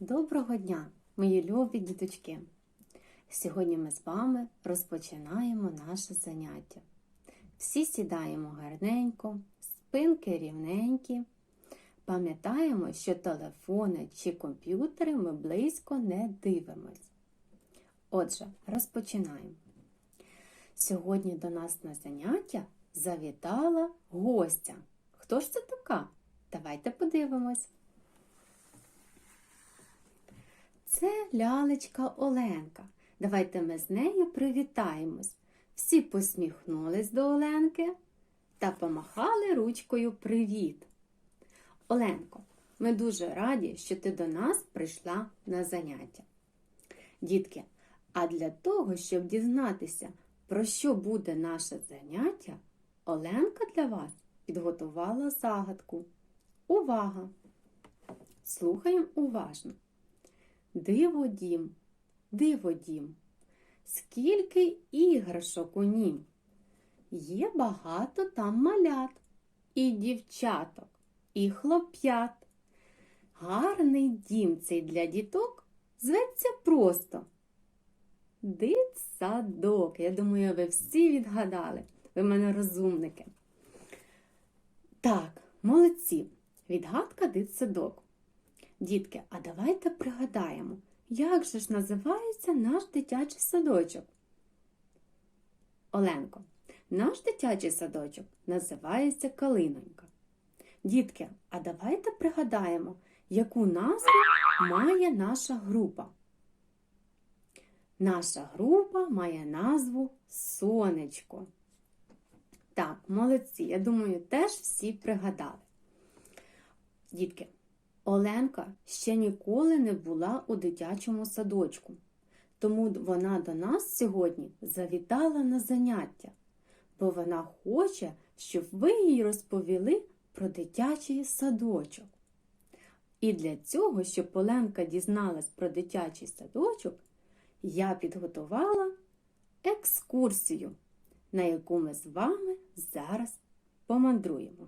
Доброго дня, мої любі діточки! Сьогодні ми з вами розпочинаємо наше заняття. Всі сідаємо гарненько, спинки рівненькі. Пам'ятаємо, що телефони чи комп'ютери ми близько не дивимось. Отже, розпочинаємо. Сьогодні до нас на заняття завітала гостя. Хто ж це така? Давайте подивимось. Це лялечка Оленка. Давайте ми з нею привітаємось. Всі посміхнулись до Оленки та помахали ручкою привіт. Оленко, ми дуже раді, що ти до нас прийшла на заняття. Дітки, а для того, щоб дізнатися, про що буде наше заняття, Оленка для вас підготувала загадку. Увага! Слухаємо уважно. Диво дім, диво дім, скільки іграшок у нім. Є багато там малят, і дівчаток, і хлоп'ят. Гарний дім цей для діток зветься просто. Дитсадок. Я думаю, ви всі відгадали. Ви мене розумники. Так, молодці. Відгадка дитсадок. Дітки, а давайте пригадаємо, як же ж називається наш дитячий садочок? Оленко, наш дитячий садочок називається Калинонька. Дітки, а давайте пригадаємо, яку назву має наша група. Наша група має назву Сонечко. Так, молодці, я думаю, теж всі пригадали. Дітки, Оленка ще ніколи не була у дитячому садочку, тому вона до нас сьогодні завітала на заняття, бо вона хоче, щоб ви їй розповіли про дитячий садочок. І для цього, щоб Оленка дізналась про дитячий садочок, я підготувала екскурсію, на яку ми з вами зараз помандруємо.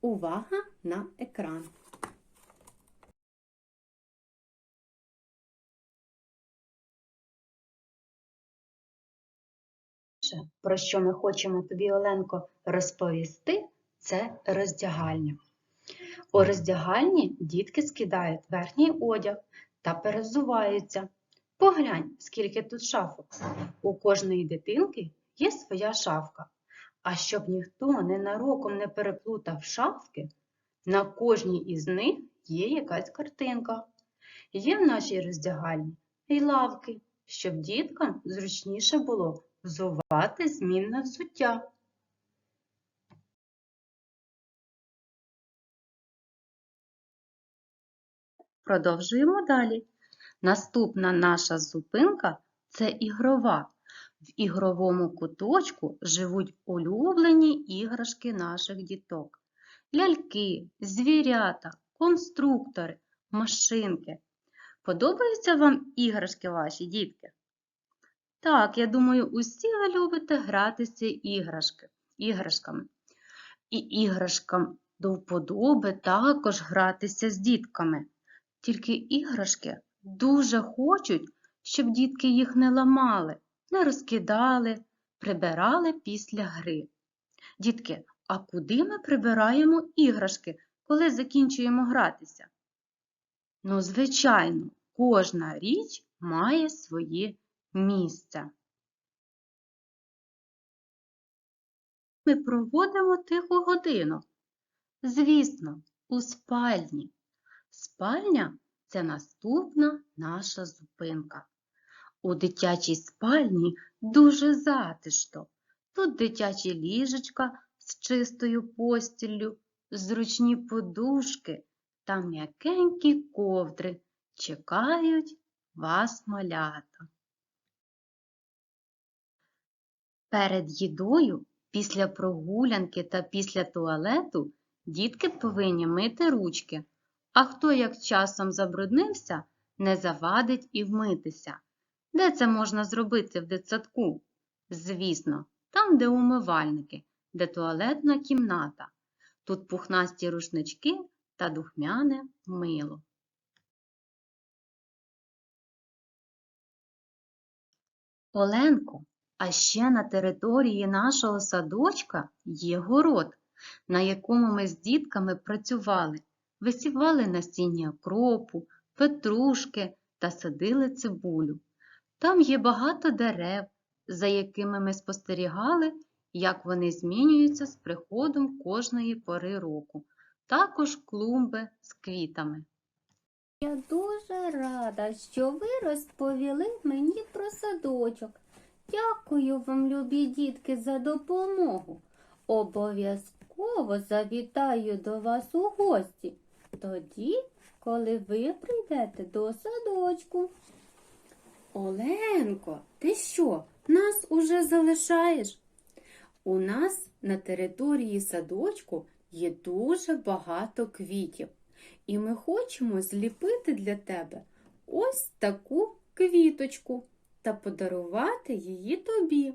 Увага на екран! Перше, про що ми хочемо тобі, Оленко, розповісти, це роздягальня. У роздягальні дітки скидають верхній одяг та перезуваються. Поглянь, скільки тут шафок. У кожної дитинки є своя шафка. А щоб ніхто ненароком не переплутав шафки, на кожній із них є якась картинка. Є в нашій роздягальні й лавки, щоб діткам зручніше було взувати змінне взуття. Продовжуємо далі. Наступна наша зупинка це ігрова. В ігровому куточку живуть улюблені іграшки наших діток. Ляльки, звірята, конструктори, машинки. Подобаються вам іграшки ваші, дітки? Так, я думаю, усі ви любите гратися іграшки, іграшками. І іграшкам до вподоби також гратися з дітками. Тільки іграшки дуже хочуть, щоб дітки їх не ламали, не розкидали, прибирали після гри. Дітки, а куди ми прибираємо іграшки, коли закінчуємо гратися? Ну, звичайно, кожна річ має своє місце. Ми проводимо тиху годину. Звісно, у спальні. Спальня це наступна наша зупинка. У дитячій спальні дуже затишно. Тут дитячі ліжечка з чистою постіллю, зручні подушки та м'якенькі ковдри чекають вас малята. Перед їдою, після прогулянки та після туалету дітки повинні мити ручки, а хто як часом забруднився, не завадить і вмитися. Де це можна зробити в дитсадку? Звісно, там, де умивальники, де туалетна кімната. Тут пухнасті рушнички та духмяне мило. Оленко, а ще на території нашого садочка є город, на якому ми з дітками працювали, висівали насіння кропу, петрушки та садили цибулю. Там є багато дерев, за якими ми спостерігали, як вони змінюються з приходом кожної пори року, також клумби з квітами. Я дуже рада, що ви розповіли мені про садочок. Дякую вам, любі дітки, за допомогу. Обов'язково завітаю до вас у гості. Тоді, коли ви прийдете до садочку. Оленко, ти що, нас уже залишаєш? У нас на території садочку є дуже багато квітів. І ми хочемо зліпити для тебе ось таку квіточку та подарувати її тобі.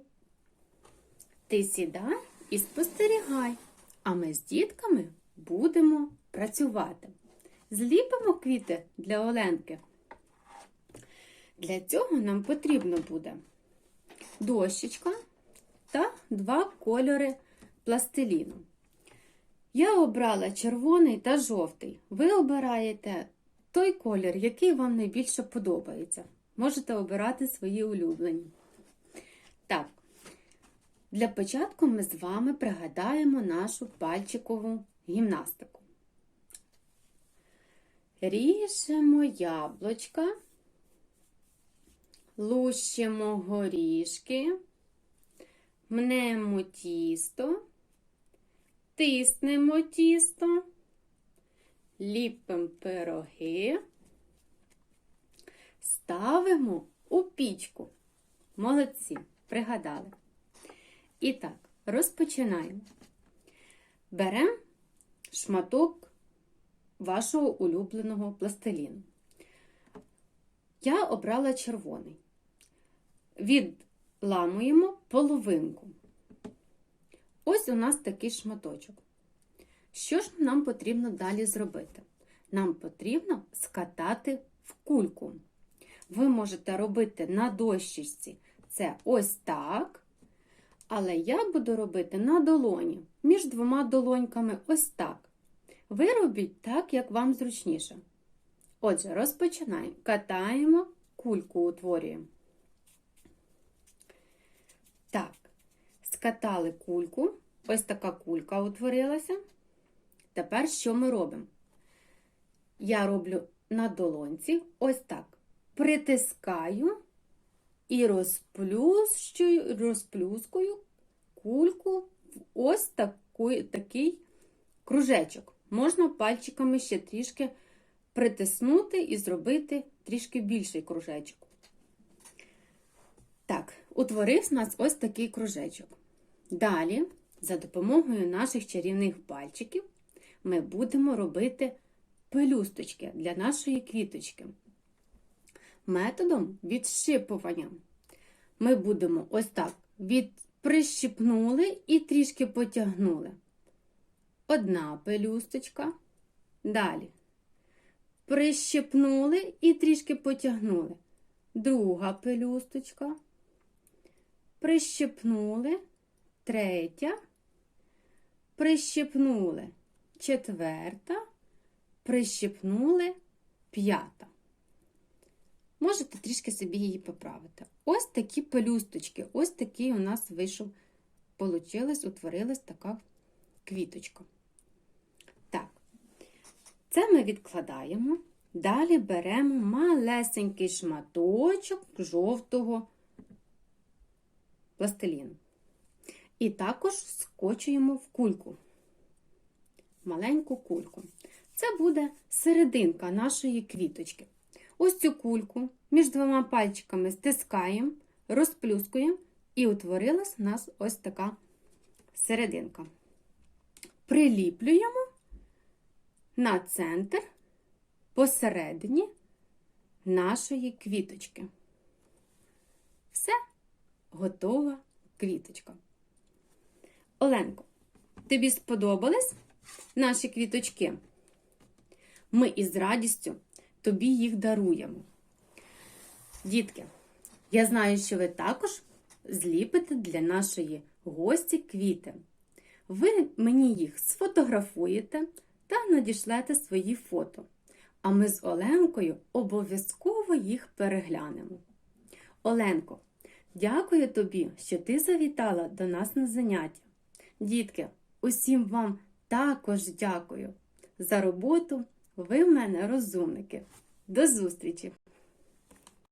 Ти сідай і спостерігай, а ми з дітками будемо працювати. Зліпимо квіти для Оленки. Для цього нам потрібно буде дощечка та два кольори пластиліну. Я обрала червоний та жовтий. Ви обираєте той колір, який вам найбільше подобається. Можете обирати свої улюблені. Так, для початку ми з вами пригадаємо нашу пальчикову гімнастику. Ріжемо яблучка, лущимо горішки, мнемо тісто. Тиснемо тісто, ліпимо пироги, ставимо у пічку. Молодці, пригадали. І так, розпочинаємо. Беремо шматок вашого улюбленого пластиліну. Я обрала червоний. Відламуємо половинку. Ось у нас такий шматочок. Що ж нам потрібно далі зробити? Нам потрібно скатати в кульку. Ви можете робити на дощечці це ось так. Але я буду робити на долоні, між двома долоньками ось так. Ви робіть так, як вам зручніше. Отже, розпочинаємо. Катаємо, кульку утворюємо. Так. Скатали кульку, ось така кулька утворилася. Тепер що ми робимо? Я роблю на долонці ось так. Притискаю і розплющую, розплюскую кульку в ось таку, такий кружечок. Можна пальчиками ще трішки притиснути і зробити трішки більший кружечок. Так, утворився у нас ось такий кружечок. Далі, за допомогою наших чарівних пальчиків, ми будемо робити пелюсточки для нашої квіточки. Методом відщипування ми будемо ось так від прищипнули і трішки потягнули. Одна пелюсточка. Далі. Прищипнули і трішки потягнули. Друга пелюсточка. Прищипнули третя, прищипнули четверта, прищипнули п'ята. Можете трішки собі її поправити. Ось такі пелюсточки, ось такий у нас вийшов, получилась, утворилась така квіточка. Так, це ми відкладаємо. Далі беремо малесенький шматочок жовтого пластиліну. І також скочуємо в кульку, маленьку кульку. Це буде серединка нашої квіточки. Ось цю кульку між двома пальчиками стискаємо, розплюскуємо, і утворилась у нас ось така серединка. Приліплюємо на центр посередині нашої квіточки. Все, готова квіточка. Оленко, тобі сподобались наші квіточки? Ми із радістю тобі їх даруємо. Дітки, Я знаю, що ви також зліпите для нашої гості квіти. Ви мені їх сфотографуєте та надішлете свої фото. А ми з Оленкою обов'язково їх переглянемо. Оленко, дякую тобі, що ти завітала до нас на заняття. Дітки, усім вам також дякую за роботу. Ви в мене розумники. До зустрічі!